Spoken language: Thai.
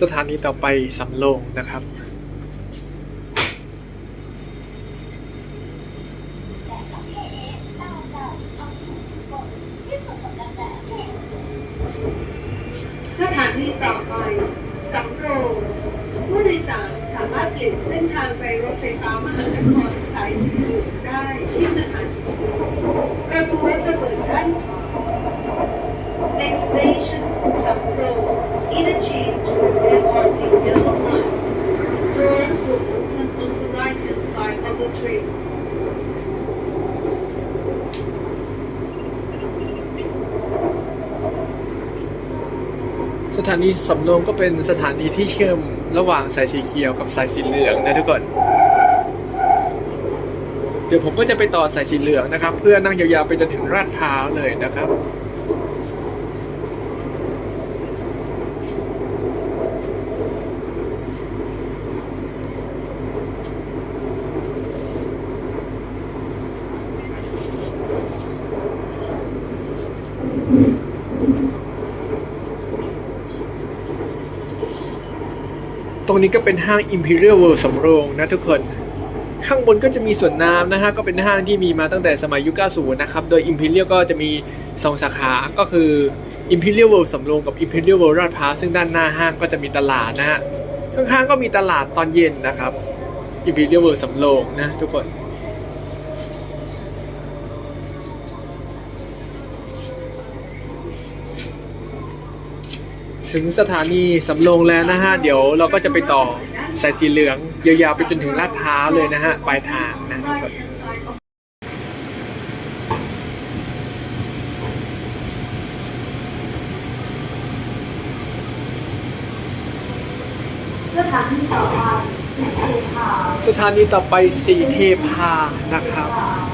สถานีต่อไปสำโรงนะครับสถานีต่อไปสำโรงผู้โดยสารสามารถเปลี่ยนเส้นทางไปรถไฟฟ้ามหานครสายสีเหลืองได้ที่สถานีประตูจะเปิดด้านขวา Next station สำโรง interchange with MRT Yellow Line Doors will open on the right hand side of the train สถานีสำโรงก็เป็นสถานีที่เชื่อมระหว่างสายสีเขียวกับสายสีเหลืองนะทุกคน เดี๋ยวผมก็จะไปต่อสายสีเหลืองนะครับ เพื่อนั่งยาวๆไปจนถึงลาดพร้าวเลยนะครับ ตรงนี้ก็เป็นห้าง Imperial World สำโรงนะทุกคน ข้างบนก็จะมีสวนน้ำนะฮะก็เป็นห้างที่มีมาตั้งแต่สมัยยุค 90 นะครับ โดย Imperial ก็จะมี 2 สาขาก็คือ Imperial World สำโรงกับ Imperial World ลาดพร้าวซึ่งด้านหน้าห้างก็จะมีตลาดนะฮะข้างๆก็มีตลาดตอนเย็นนะครับ Imperial World สำโรงนะทุกคน ถึงสถานีสำโรงแล้วนะฮะ เดี๋ยวเราก็จะไปต่อสายสีเหลืองยาวๆไปจนถึงลาดพร้าวเลยนะฮะปลายทางนะทุกคน right hand side of สถานีต่อไปเทพาสถานีต่อไปสีเทพานะครับส